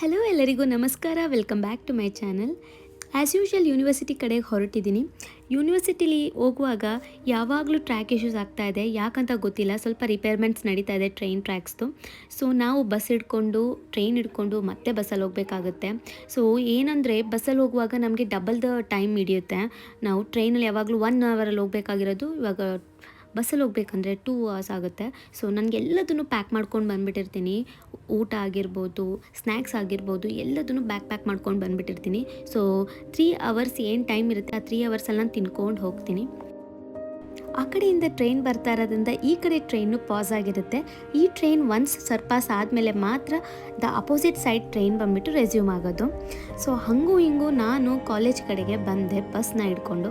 Hello ಎಲ್ಲರಿಗೂ ನಮಸ್ಕಾರ. Welcome back to my channel as usual university ಕಡೆಗೆ ಹೊರಟಿದ್ದೀನಿ. ಯೂನಿವರ್ಸಿಟಿಲಿ ಹೋಗುವಾಗ ಯಾವಾಗಲೂ ಟ್ರ್ಯಾಕ್ ಇಶ್ಯೂಸ್ ಆಗ್ತಾ ಇದೆ. ಯಾಕಂತ ಗೊತ್ತಿಲ್ಲ. ಸ್ವಲ್ಪ ರಿಪೇರ್ಮೆಂಟ್ಸ್ ನಡೀತಾ ಇದೆ ಟ್ರೈನ್ ಟ್ರ್ಯಾಕ್ಸ್ದು ಸೊ ನಾವು ಬಸ್ ಹಿಡ್ಕೊಂಡು ಟ್ರೈನ್ ಹಿಡ್ಕೊಂಡು ಮತ್ತೆ ಬಸ್ಸಲ್ಲಿ ಹೋಗಬೇಕಾಗುತ್ತೆ. ಸೊ ಏನಂದರೆ ಬಸ್ಸಲ್ಲಿ ಹೋಗುವಾಗ ನಮಗೆ ಡಬಲ್ ದ ಟೈಮ್ ಹಿಡಿಯುತ್ತೆ. ನಾವು ಟ್ರೈನಲ್ಲಿ ಯಾವಾಗಲೂ ಒನ್ ಅವರಲ್ಲಿ ಹೋಗಬೇಕಾಗಿರೋದು. ಇವಾಗ ಬಸ್ಸಲ್ಲಿ ಹೋಗ್ಬೇಕಂದ್ರೆ ಟೂ ಅವರ್ಸ್ ಆಗುತ್ತೆ. ಸೊ ನನಗೆ ಎಲ್ಲದನ್ನು ಪ್ಯಾಕ್ ಮಾಡ್ಕೊಂಡು ಬಂದುಬಿಟ್ಟಿರ್ತೀನಿ. ಊಟ ಆಗಿರ್ಬೋದು ಸ್ನ್ಯಾಕ್ಸ್ ಆಗಿರ್ಬೋದು, ಎಲ್ಲದನ್ನು ಬ್ಯಾಕ್ ಪ್ಯಾಕ್ ಮಾಡ್ಕೊಂಡು ಬಂದುಬಿಟ್ಟಿರ್ತೀನಿ. ಸೊ ತ್ರೀ ಅವರ್ಸ್ ಏನು ಟೈಮ್ ಇರುತ್ತೆ, ಆ ತ್ರೀ ಅವರ್ಸಲ್ಲಿ ನಾನು ತಿನ್ಕೊಂಡು ಹೋಗ್ತೀನಿ. ಆ ಕಡೆಯಿಂದ ಟ್ರೈನ್ ಬರ್ತಾ ಇರೋದ್ರಿಂದ ಈ ಕಡೆ ಟ್ರೈನು ಪಾಸ್ ಆಗಿರುತ್ತೆ. ಈ ಟ್ರೈನ್ ಒನ್ಸ್ ಸರ್ಪಾಸ್ ಆದಮೇಲೆ ಮಾತ್ರ ದ ಅಪೋಸಿಟ್ ಸೈಡ್ ಟ್ರೈನ್ ಬಂದುಬಿಟ್ಟು ರೆಸ್ಯೂಮ್ ಆಗೋದು. ಸೊ ಹಂಗೂ ಹಿಂಗೂ ನಾನು ಕಾಲೇಜ್ ಕಡೆಗೆ ಬಂದೆ ಬಸ್ನ ಹಿಡ್ಕೊಂಡು.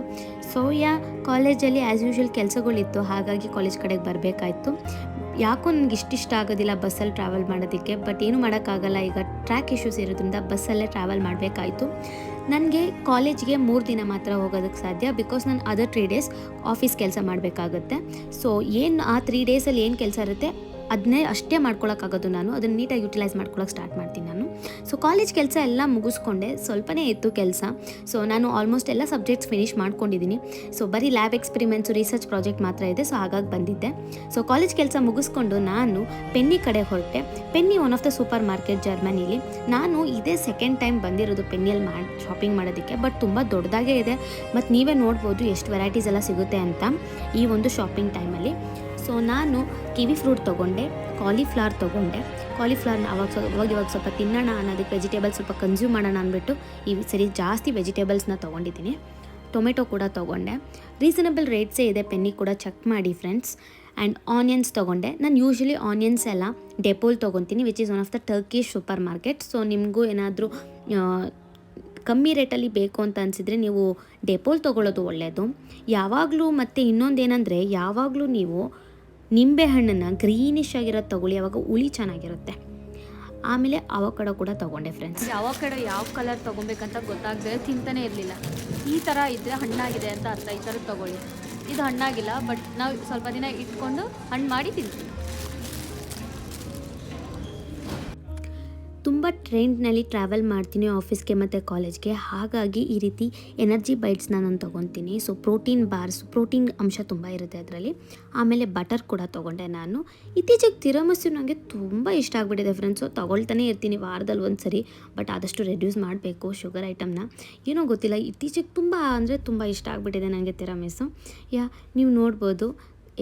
ಸೊ ಯಾ ಕಾಲೇಜಲ್ಲಿ ಆ್ಯಸ್ ಯೂಶುವಲ್ ಕೆಲಸಗಳಿತ್ತು, ಹಾಗಾಗಿ ಕಾಲೇಜ್ ಕಡೆಗೆ ಬರಬೇಕಾಯ್ತು. ಯಾಕೋ ನನಗೆ ಇಷ್ಟಿಷ್ಟ ಆಗೋದಿಲ್ಲ ಬಸ್ಸಲ್ಲಿ ಟ್ರಾವೆಲ್ ಮಾಡೋದಕ್ಕೆ ಬಟ್ ಏನು ಮಾಡೋಕ್ಕಾಗಲ್ಲ, ಈಗ ಟ್ರ್ಯಾಕ್ ಇಶ್ಯೂಸ್ ಇರೋದ್ರಿಂದ ಬಸ್ಸಲ್ಲೇ ಟ್ರಾವೆಲ್ ಮಾಡಬೇಕಾಯ್ತು. ನನಗೆ ಕಾಲೇಜ್ಗೆ ಮೂರು ದಿನ ಮಾತ್ರ ಹೋಗೋದಕ್ಕೆ ಸಾಧ್ಯ ಬಿಕಾಸ್ ನಾನು ಅದರ್ ತ್ರೀ ಡೇಸ್ ಆಫೀಸ್ ಕೆಲಸ ಮಾಡಬೇಕಾಗುತ್ತೆ. ಸೊ ಏನು ಆ ತ್ರೀ ಡೇಸಲ್ಲಿ ಏನು ಕೆಲಸ ಇರುತ್ತೆ? ಅದನ್ನೇ ಅಷ್ಟೇ ಮಾಡ್ಕೊಳ್ಳೋಕ್ಕಾಗೋದು ನಾನು. ಅದನ್ನು ನೀಟಾಗಿ ಯುಟಿಲೈಸ್ ಮಾಡ್ಕೊಳಕ್ಕೆ ಸ್ಟಾರ್ಟ್ ಮಾಡ್ತೀನಿ ನಾನು. ಸೊ ಕಾಲೇಜ್ ಕೆಲಸ ಎಲ್ಲ ಮುಗಿಸ್ಕೊಂಡೆ. ಸ್ವಲ್ಪನೇ ಇತ್ತು ಕೆಲಸ. ಸೊ ನಾನು ಆಲ್ಮೋಸ್ಟ್ ಎಲ್ಲ ಸಬ್ಜೆಕ್ಟ್ಸ್ ಫಿನಿಷ್ ಮಾಡ್ಕೊಂಡಿದ್ದೀನಿ ಸೊ ಬರೀ ಲ್ಯಾಬ್ ಎಕ್ಸ್ಪೆರಿಮೆಂಟ್ಸು ರಿಸರ್ಚ್ ಪ್ರಾಜೆಕ್ಟ್ ಮಾತ್ರ ಇದೆ. ಸೊ ಹಾಗಾಗಿ ಬಂದಿದ್ದೆ. ಸೊ ಕಾಲೇಜ್ ಕೆಲಸ ಮುಗಿಸ್ಕೊಂಡು ನಾನು ಪೆನ್ನಿ ಕಡೆ ಹೊರಟೆ. Penny one of the supermarket ಜರ್ಮನಿಲಿ. ನಾನು ಇದೇ ಸೆಕೆಂಡ್ ಟೈಮ್ ಬಂದಿರೋದು ಪೆನ್ನಿಯಲ್ಲಿ ಮಾಡಿ ಶಾಪಿಂಗ್ ಮಾಡೋದಕ್ಕೆ. ಬಟ್ ತುಂಬ ದೊಡ್ಡದಾಗೇ ಇದೆ. ಮತ್ತು ನೀವೇ ನೋಡ್ಬೋದು ಎಷ್ಟು ವೆರೈಟೀಸ್ ಎಲ್ಲ ಸಿಗುತ್ತೆ ಅಂತ ಈ ಒಂದು ಶಾಪಿಂಗ್ ಟೈಮಲ್ಲಿ ಸೊ ನಾನು ಕಿವಿ ಫ್ರೂಟ್ ತೊಗೊಂಡೆ ಕಾಲಿಫ್ಲವರ್ ತೊಗೊಂಡೆ. ಕಾಲಿಫ್ಲವರ್ನ ಅವಾಗ ಸ್ವಲ್ಪ, ಅವಾಗ ಇವಾಗ ಸ್ವಲ್ಪ ತಿನ್ನೋಣ ಅನ್ನೋದಕ್ಕೆ ವೆಜಿಟೇಬಲ್ಸ್ ಸ್ವಲ್ಪ ಕನ್ಸ್ಯೂಮ್ ಮಾಡೋಣ ಅಂದ್ಬಿಟ್ಟು ಈ ಸರಿ ಜಾಸ್ತಿ ವೆಜಿಟೇಬಲ್ಸ್ನ ತೊಗೊಂಡಿದ್ದೀನಿ. ಟೊಮೆಟೊ ಕೂಡ ತೊಗೊಂಡೆ. ರೀಸನಬಲ್ ರೇಟ್ಸೇ ಇದೆ ಪೆನ್ನಿ ಕೂಡ ಚೆಕ್ ಮಾಡಿ ಫ್ರೆಂಡ್ಸ್ ಆ್ಯಂಡ್ ಆನಿಯನ್ಸ್ ತೊಗೊಂಡೆ. ನಾನು ಯೂಶ್ವಲಿ ಆನಿಯನ್ಸ್ ಎಲ್ಲ ಡೆಪೋಲ್ ತೊಗೊತೀನಿ which is one of the Turkish supermarket so ನಿಮಗೂ ಏನಾದರೂ ಕಮ್ಮಿ ರೇಟಲ್ಲಿ ಬೇಕು ಅಂತ ಅನಿಸಿದರೆ ನೀವು ಡೆಪೋಲ್ ತೊಗೊಳ್ಳೋದು ಒಳ್ಳೆಯದು ಯಾವಾಗಲೂ ಮತ್ತು ಇನ್ನೊಂದು ಏನಂದರೆ ಯಾವಾಗಲೂ ನೀವು ನಿಂಬೆಹಣ್ಣನ್ನು ಗ್ರೀನಿಶ್ ಆಗಿರೋದು ತಗೊಳ್ಳಿ, ಅವಾಗ ಹುಳಿ ಚೆನ್ನಾಗಿರುತ್ತೆ. ಆಮೇಲೆ ಅವಕಡ ಕೂಡ ತೊಗೊಂಡೆ ಫ್ರೆಂಡ್ಸ್ ಅವಕಡ ಯಾವ ಕಲರ್ ತೊಗೊಬೇಕಂತ ಗೊತ್ತಾಗದೆ ತಿಂತಾನೆ ಇರಲಿಲ್ಲ. ಈ ಥರ ಇದ್ದರೆ ಹಣ್ಣಾಗಿದೆ ಅಂತ ಅರ್ಥ, ಈ ಥರದ್ದು ತೊಗೊಳ್ಳಿ. ಇದು ಹಣ್ಣಾಗಿಲ್ಲ ಬಟ್ ನಾವು ಸ್ವಲ್ಪ ದಿನ ಇಟ್ಕೊಂಡು ಹಣ್ಣು ಮಾಡಿ ತಿಂತೀವಿ. ಟ್ರೆಂಡ್ನಲ್ಲಿ ಟ್ರಾವೆಲ್ ಮಾಡ್ತೀನಿ ಆಫೀಸ್ಗೆ ಮತ್ತು ಕಾಲೇಜ್ಗೆ. ಹಾಗಾಗಿ ಈ ರೀತಿ ಎನರ್ಜಿ ಬೈಟ್ಸ್ನ ನಾನು ತೊಗೊತೀನಿ. ಸೊ ಪ್ರೋಟೀನ್ ಬಾರ್ಸ್, ಪ್ರೋಟೀನ್ ಅಂಶ ತುಂಬ ಇರುತ್ತೆ ಅದರಲ್ಲಿ. ಆಮೇಲೆ ಬಟರ್ ಕೂಡ ತೊಗೊಂಡೆ ನಾನು. ಇತ್ತೀಚೆಗೆ ತಿರಮಸ್ಸು ನನಗೆ ತುಂಬ ಇಷ್ಟ ಆಗಿಬಿಟ್ಟಿದೆ ಫ್ರೆಂಡ್ಸು ತೊಗೊಳ್ತಾನೆ ಇರ್ತೀನಿ ವಾರದಲ್ಲಿ ಒಂದು ಸರಿ ಬಟ್ ಆದಷ್ಟು ರೆಡ್ಯೂಸ್ ಮಾಡಬೇಕು ಶುಗರ್ ಐಟಮ್ನ ಏನೋ ಗೊತ್ತಿಲ್ಲ, ಇತ್ತೀಚೆಗೆ ತುಂಬ ಅಂದರೆ ತುಂಬ ಇಷ್ಟ ಆಗಿಬಿಟ್ಟಿದೆ ನನಗೆ ತಿರಮಿಸ್ಸು. ಯಾ, ನೀವು ನೋಡ್ಬೋದು,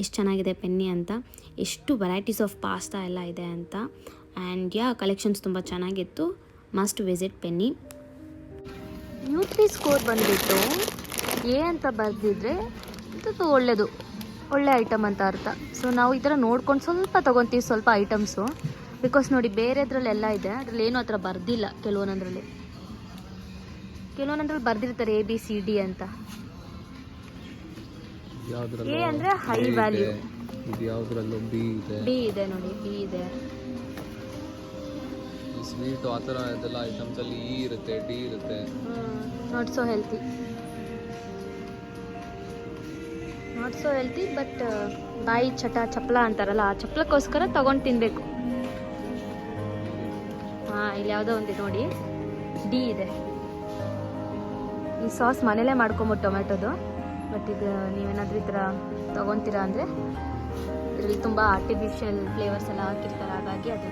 ಎಷ್ಟು ಚೆನ್ನಾಗಿದೆ ಪೆನ್ನಿ ಅಂತ. ಎಷ್ಟು ವೆರೈಟೀಸ್ ಆಫ್ ಪಾಸ್ತಾ ಎಲ್ಲ ಇದೆ ಅಂತ. ಆ್ಯಂಡ್ ಯಾ ಕಲೆಕ್ಷನ್ಸ್ ತುಂಬ ಚೆನ್ನಾಗಿತ್ತು. Must visit Penny nutri score ಬಂದುಬಿಟ್ಟು ಎ ಅಂತ ಬರೆದಿದ್ರೆ ಇದು ಒಳ್ಳೆಯದು ಒಳ್ಳೆ ಐಟಮ್ ಅಂತ ಅರ್ಥ. ಸೊ ನಾವು ಈ ಥರ ನೋಡ್ಕೊಂಡು ಸ್ವಲ್ಪ ತೊಗೊತೀವಿ ಸ್ವಲ್ಪ ಐಟಮ್ಸು ಬಿಕಾಸ್ ನೋಡಿ ಬೇರೆದ್ರಲ್ಲೆಲ್ಲ ಇದೆ. ಅದರಲ್ಲಿ ಏನೂ ಆ ಥರ ಬರ್ದಿಲ್ಲ ಕೆಲವೊಂದರಲ್ಲಿ. ಕೆಲವೊಂದರಲ್ಲಿ ಬರ್ದಿರ್ತಾರೆ ಎ ಬಿ ಸಿ ಡಿ ಅಂತ. ಎ ಅಂದರೆ ಹೈ ವ್ಯಾಲ್ಯೂ ಇದು ಯಾವ್ದ್ರಲ್ಲೂ ಬಿ ಇದೆ. ನೋಡಿ ಬಿ ಇದೆ. ಸ್ವೀಟ್ ಆ ಥರ ಇದೆಲ್ಲ ಐಟಮ್ಸ್ ಅಲ್ಲಿ ಇ ಇರುತ್ತೆ ಡಿ ಇರುತ್ತೆ. Not so healthy not so healthy but ಬಾಯಿ ಚಟ, ಚಪ್ಪಲ ಅಂತಾರಲ್ಲ, ಆ ಚಪ್ಪಲಕ್ಕೋಸ್ಕರ ತಗೊಂಡು ತಿನ್ನಬೇಕು ಹಾಂ, ಇಲ್ಲಿ ಯಾವುದೋ ಒಂದು ನೋಡಿ. ಡಿ ಇದೆ. ಈ ಸಾಸ್ ಮನೇಲೇ ಮಾಡ್ಕೊಂಬಿಟ್ಟು ಟೊಮೆಟೊದು ಬಟ್ ಇದು ನೀವೇನಾದರೂ ಈ ಥರ ತೊಗೊತೀರಾ ಅಂದರೆ, ಇದರಲ್ಲಿ ತುಂಬ ಆರ್ಟಿಫಿಷಿಯಲ್ ಫ್ಲೇವರ್ಸ್ ಎಲ್ಲ ಹಾಕಿರ್ತಾರೆ, ಹಾಗಾಗಿ ಅದು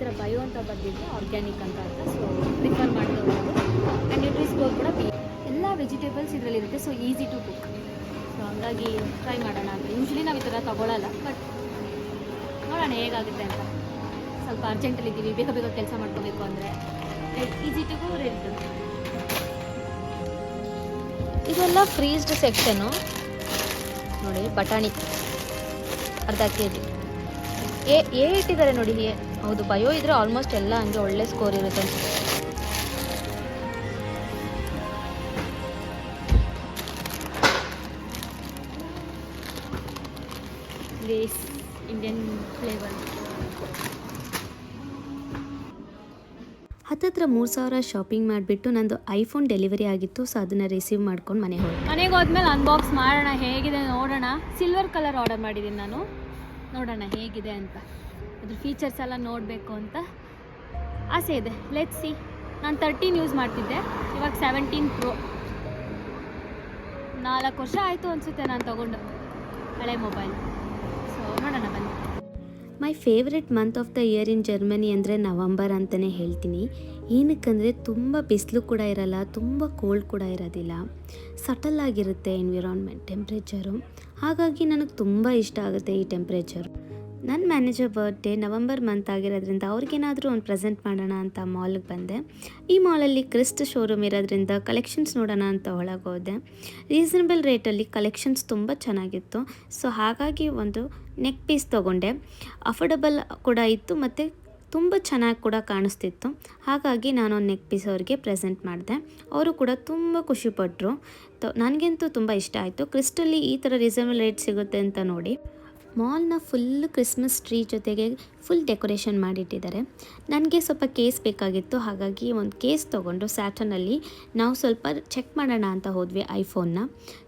ಥರ ಬಯೋ ಅಂತ ಬಂದಿದ್ದು ಆರ್ಗ್ಯಾನಿಕ್ ಅಂತ ಅಂತ. ಸೊ ಪ್ರಿಫರ್ ಮಾಡ್ತಾ ಆ್ಯಂಡ್ ನ್ಯೂಟ್ರಿ ಸ್ಕೋರ್ ಕೂಡ. ಬಿ ಎಲ್ಲ vegetables ಇದರಲ್ಲಿರುತ್ತೆ so easy to cook so ಹಂಗಾಗಿ ಟ್ರೈ ಮಾಡೋಣ ಅಂತ. ಯೂಶ್ವಲಿ ನಾವು ಈ ಥರ ತೊಗೊಳಲ್ಲ ಬಟ್ ನೋಡೋಣ ಹೇಗಾಗುತ್ತೆ ಅಂತ. ಸ್ವಲ್ಪ ಅರ್ಜೆಂಟಲ್ಲಿ ಇದ್ದೀವಿ, ಬೇಗ ಬೇಗ ಕೆಲಸ ಮಾಡ್ಕೋಬೇಕು ಅಂದರೆ. ಈಸಿ ಟು ರೆಡಿ ಇದೆಲ್ಲ ಫ್ರೀಸ್ಡ್ ಸೆಕ್ಷನು ನೋಡಿ, ಬಟಾಣಿ, ಅರ್ಧ ಕೆ ಜಿ ಏ ಏ ಇಟ್ಟಿದ್ದಾರೆ ನೋಡಿ ಹೌದು ಬಯೋ ಇದ್ರೆ ಆಲ್ಮೋಸ್ಟ್ ಎಲ್ಲ ಹಂಗೆ ಒಳ್ಳೆ ಸ್ಕೋರ್ ಇರುತ್ತೆ ಇಂಡಿಯನ್ ಫ್ಲೇವರ್ ಹತ್ತತ್ರ ಮೂರು ಸಾವಿರ ಶಾಪಿಂಗ್ ಮಾಡಿಬಿಟ್ಟು ನಂದು ಐಫೋನ್ ಡೆಲಿವರಿ ಆಗಿತ್ತು ಸೊ ಅದನ್ನು ರಿಸೀವ್ ಮಾಡ್ಕೊಂಡು ಮನೆಗೆ ಹೋಗಿ ಮನೆಗೆ ಹೋದ್ಮೇಲೆ ಅನ್ಬಾಕ್ಸ್ ಮಾಡೋಣ ಹೇಗಿದೆ ನೋಡೋಣ. ಸಿಲ್ವರ್ ಕಲರ್ ಆರ್ಡರ್ ಮಾಡಿದ್ದೀನಿ ನಾನು. ನೋಡೋಣ ಹೇಗಿದೆ ಅಂತ. ಅದ್ರ ಫೀಚರ್ಸ್ ಎಲ್ಲ ನೋಡಬೇಕು ಅಂತ ಆಸೆ ಇದೆ. ಲೆಟ್ ಸಿ ನಾನು ತರ್ಟೀನ್ ಯೂಸ್ ಮಾಡ್ತಿದ್ದೆ. ಇವಾಗ ಸೆವೆಂಟೀನ್ ಪ್ರೋ ನಾಲ್ಕು ವರ್ಷ ಆಯಿತು ಅನಿಸುತ್ತೆ ನಾನು ತೊಗೊಂಡು. ಹಳೆ ಮೊಬೈಲ್ ಸೊ ನೋಡೋಣ ಬನ್ನಿ. My favourite month of the year in Germany ಅಂದರೆ ನವಂಬರ್ ಅಂತಲೇ ಹೇಳ್ತೀನಿ. ಏನಕ್ಕಂದರೆ ತುಂಬ ಬಿಸಿಲು ಕೂಡ ಇರಲ್ಲ, ತುಂಬ ಕೋಲ್ಡ್ ಕೂಡ ಇರೋದಿಲ್ಲ. ಸಟಲ್ ಆಗಿರುತ್ತೆ ಎನ್ವಿರಾನ್ಮೆಂಟ್ ಟೆಂಪ್ರೇಚರು ಹಾಗಾಗಿ ನನಗೆ ತುಂಬ ಇಷ್ಟ ಆಗುತ್ತೆ ಈ ಟೆಂಪ್ರೇಚರು ನನ್ನ ಮ್ಯಾನೇಜರ್ ಬರ್ಡೇ ನವಂಬರ್ ಮಂತ್ ಆಗಿರೋದ್ರಿಂದ ಅವ್ರಿಗೇನಾದರೂ ಒಂದು ಪ್ರೆಸೆಂಟ್ ಮಾಡೋಣ ಅಂತ ಮಾಲ್ಗೆ ಬಂದೆ. ಈ ಮಾಲಲ್ಲಿ ಕ್ರಿಸ್ಟ್ ಶೋರೂಮ್ ಇರೋದ್ರಿಂದ ಕಲೆಕ್ಷನ್ಸ್ ನೋಡೋಣ ಅಂತ ಒಳಗೆ ಹೋದೆ. ರೀಸನಬಲ್ ರೇಟಲ್ಲಿ ಕಲೆಕ್ಷನ್ಸ್ ತುಂಬ ಚೆನ್ನಾಗಿತ್ತು. ಸೊ ಹಾಗಾಗಿ ಒಂದು ನೆಕ್ ಪೀಸ್ ತೊಗೊಂಡೆ. ಅಫೋರ್ಡಬಲ್ ಕೂಡ ಇತ್ತು ಮತ್ತು ತುಂಬ ಚೆನ್ನಾಗಿ ಕೂಡ ಕಾಣಿಸ್ತಿತ್ತು. ಹಾಗಾಗಿ ನಾನು ನೆಕ್ ಪೀಸ್ ಅವ್ರಿಗೆ ಪ್ರೆಸೆಂಟ್ ಮಾಡಿದೆ. ಅವರು ಕೂಡ ತುಂಬ ಖುಷಿಪಟ್ಟರು ತ ನನಗಂತೂ ತುಂಬ ಇಷ್ಟ ಆಯಿತು. ಕ್ರಿಸ್ಟಲ್ಲಿ ಈ ಥರ ರೀಸನಬಲ್ ರೇಟ್ ಸಿಗುತ್ತೆ ಅಂತ ನೋಡಿ. ಮಾಲ್ನ ಫುಲ್ ಕ್ರಿಸ್ಮಸ್ ಟ್ರೀ ಜೊತೆಗೆ ಫುಲ್ ಡೆಕೋರೇಷನ್ ಮಾಡಿಟ್ಟಿದ್ದಾರೆ. ನನಗೆ ಸ್ವಲ್ಪ ಕೇಸ್ ಬೇಕಾಗಿತ್ತು, ಹಾಗಾಗಿ ಒಂದು ಕೇಸ್ ತೊಗೊಂಡು ಸ್ಯಾಟರ್ನಲ್ಲಿ ನಾವು ಸ್ವಲ್ಪ ಚೆಕ್ ಮಾಡೋಣ ಅಂತ ಹೋದ್ವಿ ಐಫೋನ್ನ.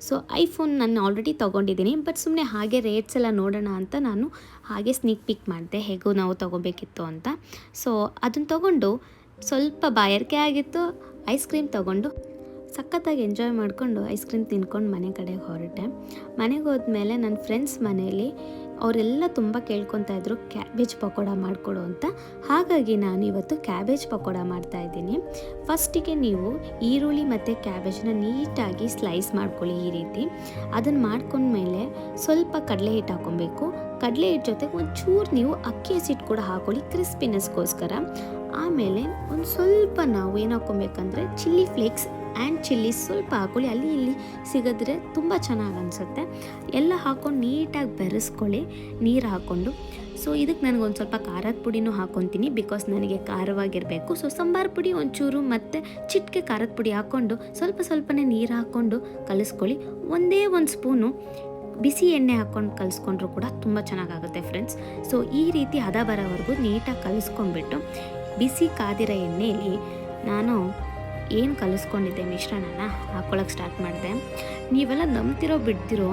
ಸೊ, ಐಫೋನ್ ನಾನು ಆಲ್ರೆಡಿ ತೊಗೊಂಡಿದ್ದೀನಿ, ಬಟ್ ಸುಮ್ಮನೆ ಹಾಗೆ ರೇಟ್ಸ್ ಎಲ್ಲ ನೋಡೋಣ ಅಂತ ನಾನು ಹಾಗೆ ಸ್ನೀಕ್ ಪಿಕ್ ಮಾಡಿದೆ, ಹೇಗೂ ನಾವು ತೊಗೋಬೇಕಿತ್ತು ಅಂತ. ಸೊ ಅದನ್ನು ತೊಗೊಂಡು ಸ್ವಲ್ಪ ಬಾಯರ್ಕೆ ಆಗಿತ್ತು, ಐಸ್ ಕ್ರೀಮ್ ತೊಗೊಂಡು ಸಖತ್ತಾಗಿ ಎಂಜಾಯ್ ಮಾಡಿಕೊಂಡು ಐಸ್ ಕ್ರೀಮ್ ತಿನ್ಕೊಂಡು ಮನೆ ಕಡೆಗೆ ಹೊರಟೆ. ಮನೆಗೆ ಹೋದ್ಮೇಲೆ ನನ್ನ ಫ್ರೆಂಡ್ಸ್ ಮನೆಯಲ್ಲಿ ಅವರೆಲ್ಲ ತುಂಬ ಕೇಳ್ಕೊತಾ ಇದ್ರು ಕ್ಯಾಬೇಜ್ ಪಕೋಡ ಮಾಡಿಕೊಡು ಅಂತ. ಹಾಗಾಗಿ ನಾನು ಇವತ್ತು ಕ್ಯಾಬೇಜ್ ಪಕೋಡ ಮಾಡ್ತಾ ಇದ್ದೀನಿ. ಫಸ್ಟಿಗೆ ನೀವು ಈರುಳ್ಳಿ ಮತ್ತು ಕ್ಯಾಬೇಜ್ನ ನೀಟಾಗಿ ಸ್ಲೈಸ್ ಮಾಡ್ಕೊಳ್ಳಿ ಈ ರೀತಿ. ಅದನ್ನು ಮಾಡ್ಕೊಂಡ್ಮೇಲೆ ಸ್ವಲ್ಪ ಕಡಲೆ ಹಿಟ್ಟು ಹಾಕೊಬೇಕು ಕಡಲೆ ಹಿಟ್ಟು ಜೊತೆಗೆ ಒಂಚೂರು ನೀವು ಅಕ್ಕಿ ಹಸಿಟ್ಟು ಕೂಡ ಹಾಕೊಳ್ಳಿ ಕ್ರಿಸ್ಪಿನೆಸ್ಗೋಸ್ಕರ ಆಮೇಲೆ ಒಂದು ಸ್ವಲ್ಪ ನಾವು ಏನು ಹಾಕೊಬೇಕಂದ್ರೆ ಚಿಲ್ಲಿ ಫ್ಲೇಕ್ಸ್ ಆ್ಯಂಡ್ ಚಿಲ್ಲಿ ಸ್ವಲ್ಪ ಹಾಕೊಳ್ಳಿ. ಅಲ್ಲಿ ಇಲ್ಲಿ ಸಿಗಿದ್ರೆ ತುಂಬ ಚೆನ್ನಾಗಿ ಅನಿಸುತ್ತೆ. ಎಲ್ಲ ಹಾಕ್ಕೊಂಡು ನೀಟಾಗಿ ಬೆರೆಸ್ಕೊಳ್ಳಿ, ನೀರು ಹಾಕ್ಕೊಂಡು ಸೊ ಇದಕ್ಕೆ ನನಗೊಂದು ಸ್ವಲ್ಪ ಖಾರದ ಪುಡಿನೂ ಹಾಕ್ಕೊತೀನಿ ಬಿಕಾಸ್ ನನಗೆ ಖಾರವಾಗಿರಬೇಕು. ಸೊ ಸಾಂಬಾರು ಪುಡಿ ಒಂಚೂರು ಮತ್ತು ಚಿಟಿಕೆ ಖಾರದ ಪುಡಿ ಹಾಕ್ಕೊಂಡು ಸ್ವಲ್ಪ ಸ್ವಲ್ಪನೇ ನೀರು ಹಾಕ್ಕೊಂಡು ಕಲಿಸ್ಕೊಳ್ಳಿ. ಒಂದೇ ಒಂದು ಸ್ಪೂನು ಬಿಸಿ ಎಣ್ಣೆ ಹಾಕ್ಕೊಂಡು ಕಲಿಸ್ಕೊಂಡ್ರು ಕೂಡ ತುಂಬ ಚೆನ್ನಾಗಾಗುತ್ತೆ ಫ್ರೆಂಡ್ಸ್ ಸೊ ಈ ರೀತಿ ಹದ ಬರೋವರೆಗೂ ನೀಟಾಗಿ ಕಲಿಸ್ಕೊಂಡ್ಬಿಟ್ಟು ಬಿಸಿ ಕಾದಿರೋ ಎಣ್ಣೆಯಲ್ಲಿ ನಾನು ಏನು ಕಲಿಸ್ಕೊಂಡಿದ್ದೆ ಮಿಶ್ರಣನ ಹಾಕ್ಕೊಳಕ್ಕೆ ಸ್ಟಾರ್ಟ್ ಮಾಡಿದೆ. ನೀವೆಲ್ಲ ನಂಬ್ತಿರೋ ಬಿಡ್ತಿರೋ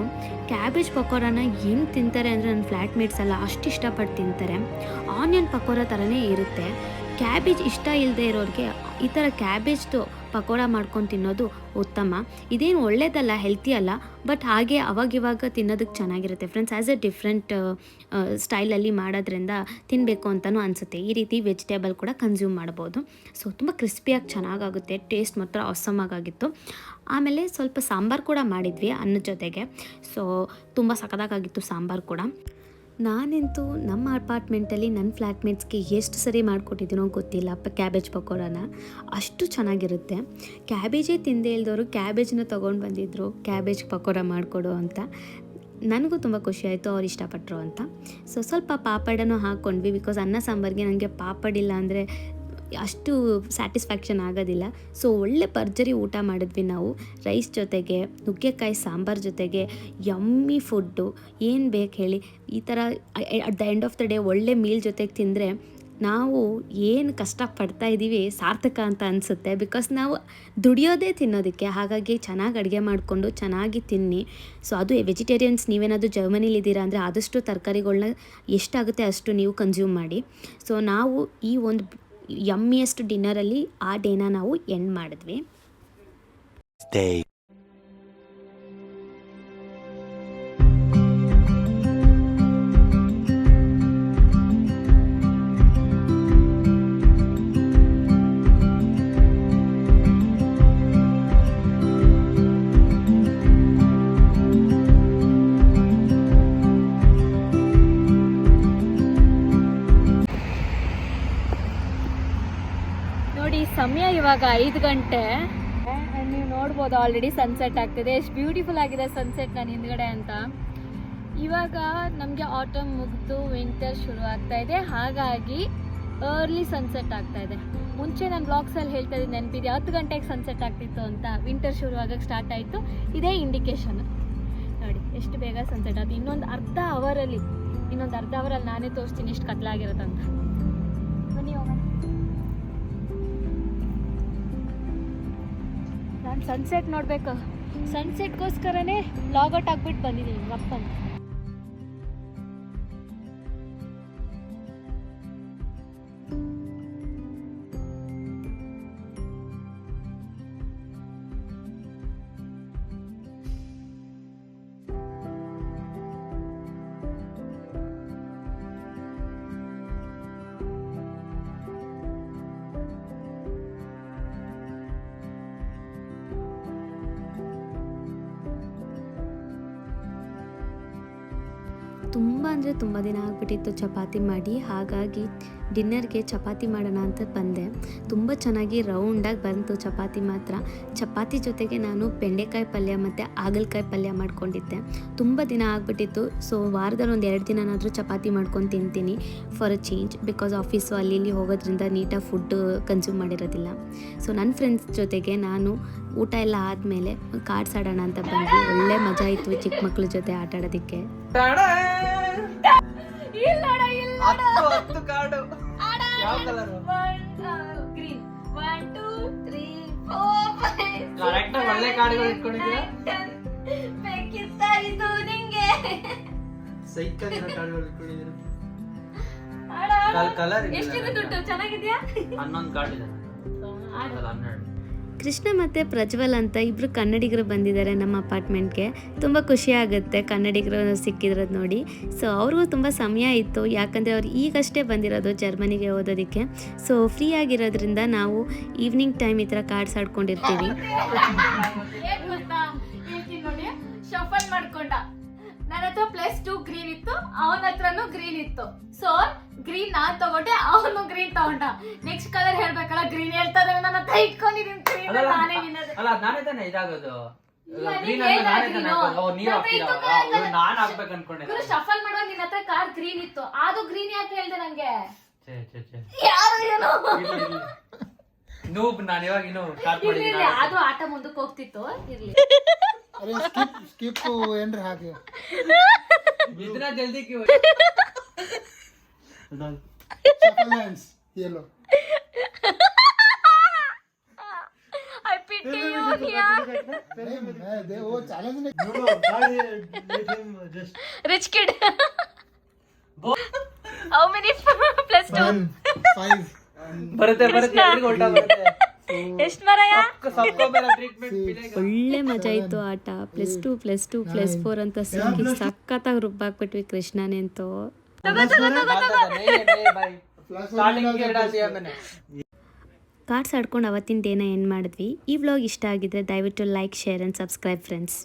ಕ್ಯಾಬೇಜ್ ಪಕೋರನ ಹೆಂಗೆ ತಿಂತಾರೆ ಅಂದರೆ ನನ್ನ ಫ್ಲ್ಯಾಟ್ ಮೇಟ್ಸ್ ಎಲ್ಲ ಅಷ್ಟು ಇಷ್ಟಪಟ್ಟು ತಿಂತಾರೆ. ಆನಿಯನ್ ಪಕೋಡ ಥರನೇ ಇರುತ್ತೆ. ಕ್ಯಾಬೇಜ್ ಇಷ್ಟ ಇಲ್ಲದೆ ಇರೋರಿಗೆ ಈ ಥರ ಕ್ಯಾಬೇಜ್ದು ಪಕೋಡ ಮಾಡ್ಕೊಂಡು ತಿನ್ನೋದು ಉತ್ತಮ. ಇದೇನು ಒಳ್ಳೇದಲ್ಲ ಹೆಲ್ತಿ ಅಲ್ಲ ಬಟ್ ಹಾಗೆ ಅವಾಗಿವಾಗ ತಿನ್ನೋದಕ್ಕೆ ಚೆನ್ನಾಗಿರುತ್ತೆ. ಫ್ರೆಂಡ್ಸ್ ಆ್ಯಸ್ ಎ ಡಿಫ್ರೆಂಟ್ ಸ್ಟೈಲಲ್ಲಿ ಮಾಡೋದ್ರಿಂದ ತಿನ್ನಬೇಕು ಅಂತಲೂ ಅನಿಸುತ್ತೆ. ಈ ರೀತಿ ವೆಜಿಟೇಬಲ್ ಕೂಡ ಕನ್ಸ್ಯೂಮ್ ಮಾಡ್ಬೋದು. ಸೊ ತುಂಬ ಕ್ರಿಸ್ಪಿಯಾಗಿ ಚೆನ್ನಾಗಾಗುತ್ತೆ ಟೇಸ್ಟ್ ಮಾತ್ರ ಆಗಿತ್ತು ಆಮೇಲೆ ಸ್ವಲ್ಪ ಸಾಂಬಾರು ಕೂಡ ಮಾಡಿದ್ವಿ ಅನ್ನದ ಜೊತೆಗೆ. ಸೊ ತುಂಬ ಸಖದಾಗಾಗಿತ್ತು ಸಾಂಬಾರು ಕೂಡ. ನಾನಂತೂ ನಮ್ಮ ಅಪಾರ್ಟ್ಮೆಂಟಲ್ಲಿ ನನ್ನ ಫ್ಲ್ಯಾಟ್ಮೇಟ್ಸ್ಗೆ ಎಷ್ಟು ಸರಿ ಮಾಡಿಕೊಟ್ಟಿದ್ದೀನೋ ಗೊತ್ತಿಲ್ಲ. ಅಪ್ಪ ಕ್ಯಾಬೇಜ್ ಪಕೋಡನ. ಅಷ್ಟು ಚೆನ್ನಾಗಿರುತ್ತೆ. ಕ್ಯಾಬೇಜೇ ತಿಂದೇ ಇಲ್ದವರು ಕ್ಯಾಬೇಜ್ನ ತೊಗೊಂಡು ಬಂದಿದ್ದರು ಕ್ಯಾಬೇಜ್ ಪಕೋಡ ಮಾಡಿಕೊಡು ಅಂತ. ನನಗೂ ತುಂಬ ಖುಷಿ ಆಯಿತು, ಅವ್ರು ಇಷ್ಟಪಟ್ಟರು ಅಂತ. ಸೊ, ಸ್ವಲ್ಪ ಪಾಪಡನೂ ಹಾಕ್ಕೊಂಡ್ವಿ. ಬಿಕಾಸ್ ಅನ್ನ ಸಾಂಬಾರಿಗೆ ನನಗೆ ಪಾಪಡಿಲ್ಲ ಅಂದರೆ ಅಷ್ಟು ಸ್ಯಾಟಿಸ್ಫ್ಯಾಕ್ಷನ್ ಆಗೋದಿಲ್ಲ. ಸೊ, ಒಳ್ಳೆ ಭರ್ಜರಿ ಊಟ ಮಾಡಿದ್ವಿ ನಾವು. ರೈಸ್ ಜೊತೆಗೆ, ನುಗ್ಗೆಕಾಯಿ ಸಾಂಬಾರ್ ಜೊತೆಗೆ, ಯಮ್ಮಿ ಫುಡ್ಡು. ಏನು ಬೇಕು ಹೇಳಿ. ಈ ಥರ, at the end of the day ಒಳ್ಳೆ ಮೀಲ್ ಜೊತೆಗೆ ತಿಂದರೆ ನಾವು ಏನು ಕಷ್ಟಪಡ್ತಾ ಇದ್ದೀವಿ ಸಾರ್ಥಕ ಅಂತ ಅನಿಸುತ್ತೆ. ಬಿಕಾಸ್ ನಾವು ದುಡಿಯೋದೇ ತಿನ್ನೋದಕ್ಕೆ. ಹಾಗಾಗಿ ಚೆನ್ನಾಗಿ ಅಡುಗೆ ಮಾಡಿಕೊಂಡು ಚೆನ್ನಾಗಿ ತಿನ್ನಿ. ಸೊ, ಅದು ವೆಜಿಟೇರಿಯನ್ಸ್ ನೀವೇನಾದರೂ ಜರ್ಮನಿಲಿದ್ದೀರಾ ಅಂದರೆ ಆದಷ್ಟು ತರಕಾರಿಗಳನ್ನ ಎಷ್ಟಾಗುತ್ತೆ ಅಷ್ಟು ನೀವು ಕನ್ಸ್ಯೂಮ್ ಮಾಡಿ. ಸೊ, ನಾವು ಈ ಒಂದು ಯಮ್ಮಿಯಸ್ಟ್ ಡಿನ್ನರಲ್ಲಿ ಆ ಡೇನ ನಾವು ಎಂಡ್ ಮಾಡಿದ್ವಿ. ನೋಡಿ ಸಮಯ ಇವಾಗ ಐದು ಗಂಟೆ. ನೀವು ನೋಡ್ಬೋದು ಆಲ್ರೆಡಿ ಸನ್ಸೆಟ್ ಆಗ್ತಿದೆ. ಎಷ್ಟು ಬ್ಯೂಟಿಫುಲ್ ಆಗಿದೆ ಸನ್ಸೆಟ್ ನಾನು ಹಿಂದ್ಗಡೆ ಅಂತ. ಇವಾಗ ನಮಗೆ ಆಟಮ್ ಮುಗಿದು ವಿಂಟರ್ ಶುರು ಆಗ್ತಾ ಇದೆ. ಹಾಗಾಗಿ ಅರ್ಲಿ ಸನ್ಸೆಟ್ ಆಗ್ತಾ ಇದೆ. ಮುಂಚೆ ನಾನು ಬ್ಲಾಗ್ಸಲ್ಲಿ ಹೇಳ್ತಾ ಇದ್ದೀನಿ ನೆನಪಿದೆ ಹತ್ತು ಗಂಟೆಗೆ ಸನ್ಸೆಟ್ ಆಗ್ತಿತ್ತು ಅಂತ. ವಿಂಟರ್ ಶುರು ಆಗಕ್ಕೆ ಸ್ಟಾರ್ಟ್ ಆಯಿತು. ಇದೇ ಇಂಡಿಕೇಶನ್ ನೋಡಿ, ಎಷ್ಟು ಬೇಗ ಸನ್ಸೆಟ್ ಆಯಿತು. ಇನ್ನೊಂದು ಅರ್ಧ ಅವರಲ್ಲಿ ಇನ್ನೊಂದು ಅರ್ಧ ಅವರಲ್ಲಿ ನಾನೇ ತೋರಿಸ್ತೀನಿ ಎಷ್ಟು ಕತ್ಲಾಗಿರುತ್ತಂತ. ನಾನು ಸನ್ಸೆಟ್ ನೋಡಬೇಕು. ಸನ್ಸೆಟ್ಗೋಸ್ಕರನೇ ಲಾಗೌಟ್ ಆಗ್ಬಿಟ್ಟು ಬಂದಿದ್ದೀನಿ ರಪ್ಪಂತ ಅಂದರೆ ತುಂಬ ದಿನ ಆಗಿಬಿಟ್ಟಿತ್ತು ಚಪಾತಿ ಮಾಡಿ. ಹಾಗಾಗಿ ಡಿನ್ನರ್ಗೆ ಚಪಾತಿ ಮಾಡೋಣ ಅಂತ ಬಂದೆ. ತುಂಬ ಚೆನ್ನಾಗಿ ರೌಂಡಾಗಿ ಬಂತು ಚಪಾತಿ ಮಾತ್ರ. ಚಪಾತಿ ಜೊತೆಗೆ ನಾನು ಬೆಂಡೆಕಾಯಿ ಪಲ್ಯ ಮತ್ತು ಹಾಗಲಕಾಯಿ ಪಲ್ಯ ಮಾಡ್ಕೊಂಡಿದ್ದೆ. ತುಂಬ ದಿನ ಆಗಿಬಿಟ್ಟಿತ್ತು. ಸೊ ವಾರದಲ್ಲಿ ಒಂದು ಎರಡು ದಿನನಾದರೂ ಚಪಾತಿ ಮಾಡ್ಕೊಂಡು ತಿಂತೀನಿ. For a change because office ಅಲ್ಲಿ, ಇಲ್ಲಿ ಹೋಗೋದ್ರಿಂದ ನೀಟಾಗಿ ಫುಡ್ ಕನ್ಸ್ಯೂಮ್ ಮಾಡಿರೋದಿಲ್ಲ. ಸೊ ನನ್ನ ಫ್ರೆಂಡ್ಸ್ ಜೊತೆಗೆ ನಾನು ಊಟ ಎಲ್ಲ ಆದಮೇಲೆ ಕಾರ್ಡ್ಸ್ ಆಡೋಣ ಅಂತ ಬಂದ್ವಿ. ಒಳ್ಳೆ ಮಜಾ ಇತ್ತು ಚಿಕ್ಕ ಮಕ್ಕಳ ಜೊತೆ ಆಟ ಆಡೋದಕ್ಕೆ. ಇಲ್ಲ ಇಲ್ಲ ನೋಡ. ಹತ್ತು ಹತ್ತು ಆಡ, ಯಾವ ಕಲರ್ ಎಷ್ಟಿದೆ ದುಡ್ಡು? ಚೆನ್ನಾಗಿದ್ಯಾ? ಹನ್ನೊಂದು ಕಾರ್ಡ್ ಇದೆ. ಹನ್ನೆರಡು. ಕೃಷ್ಣ ಮತ್ತು ಪ್ರಜ್ವಲ್ ಅಂತ ಇಬ್ಬರು ಕನ್ನಡಿಗರು ಬಂದಿದ್ದಾರೆ ನಮ್ಮ ಅಪಾರ್ಟ್ಮೆಂಟ್ಗೆ. ತುಂಬ ಖುಷಿ ಆಗುತ್ತೆ ಕನ್ನಡಿಗರು ಸಿಕ್ಕಿದ್ರದ್ದು ನೋಡಿ. ಸೊ ಅವ್ರಿಗೂ ತುಂಬ ಸಮಯ ಇತ್ತು. ಯಾಕಂದರೆ ಅವ್ರು ಈಗಷ್ಟೇ ಬಂದಿರೋದು ಜರ್ಮನಿಗೆ ಓದೋದಕ್ಕೆ. ಸೊ ಫ್ರೀ ಆಗಿರೋದ್ರಿಂದ ನಾವು ಈವ್ನಿಂಗ್ ಟೈಮ್ ಈ ಥರ ಕಾರ್ಡ್ಸ್ ಆಡ್ಕೊಂಡಿರ್ತೀವಿ. ಪ್ಲಸ್ ಗ್ರೀನ್ ಇತ್ತು ಅವನ ಗ್ರೀನ್ ಇತ್ತು. ಸೊ ಗ್ರೀನ್ ನಾನ್ ತಗೊಂಡೆ ಅವನು ಗ್ರೀನ್ ತಗೊಂಡ. ನೆಕ್ಸ್ಟ್ ಕಲರ್ ಹೇಳ್ಬೇಕಲ್ಲ ಗ್ರೀನ್ ಹೇಳ್ತಾರೆ ನನ್ನ ಹತ್ರ ಇಟ್ಕೊಂಡಿದ್ದೀನಿ ಗ್ರೀನ್ ಅಲ್ಲ, ನಾನೇ ನಿನ್ನದು. ಅಲ್ಲ ನಾನೇ ತಾನೇ ಇದಾಗೋದು. ಇಲ್ಲ, ನಾನೇ ಹೇಳ್ದ ತಾನೇ green. ಹಾಕೋದು. ಓ, ನಾನ್ ಹಾಕ್ಬೇಕು ಅನ್ಕೊಂಡೆ ಗುರು ಶಫಲ್ ಮಾಡುವಾಗ ನಿನ್ನ ಹತ್ರ ಕಾರ್ ಗ್ರೀನ್ ಇತ್ತು. ಅದು ಗ್ರೀನ್ ಯಾಕೆ ಹೇಳ್ದೆ ನಂಗೆ? ಛೇ, ಛೇ, ಛೇ. ಯಾರು ಏನೋ? ಇರ್ಲಿ, ಇರ್ಲಿ. ನೂಬ್ ನಾನು ಇವಾಗ ಇನ್ನು ಸ್ಟಾರ್ಟ್ ಇರ್ಲಿ ಇರ್ಲಿ. ಅದು ಆಟ ಮುಂದಕ್ಕೆ ಹೋಗ್ತಿತ್ತು. ಇರ್ಲಿ. ಅರೆ ಸ್ಕಿಪ್ ಸ್ಕಿಪ್ ಏನ್ರಿ ಹಾಕಿ ಜಲ್ದಿ ಕ್ಯೂ ಸಫಲೆನ್ಸ್ yellow I pity you hear they oh challenge rich kid how many plus two five ಬರುತ್ತೆ ಬರುತ್ತೆ ಎಲ್ರಿಗೂ ಉಲ್ಟಾ ಬರುತ್ತೆ ಎಷ್ಟು ಮರಯ ಸಬ್ಕೋ ಮೇರಾ ಟ್ರೀಟ್ಮೆಂಟ್ ಮಿಲೇಗಾ ಒಳ್ಳೆ ಮಜಾ ಇತ್ತು ಆಟ plus two plus two plus four ಅಂತ ಸಿಕ್ಕಿ ಸಖತ್ತಾಗಿ ರುಬ್ಬಾಕ್ಬಿಟ್ವಿ ಕೃಷ್ಣನೆಂತೂ ಸ್ಟಾರ್ಟಿಂಗ್ ಎರಡ ಸಿಯ ಮನೆ ಕಾರ್ಡ್ಸ್ ಆಡ್ಕೊಂಡು ಅವತ್ತಿನ ಡೇನ ಏನು ಮಾಡಿದ್ವಿ? ಈ ವ್ಲಾಗ್ ಇಷ್ಟ ಆಗಿದ್ರೆ ದಯವಿಟ್ಟು like share and subscribe friends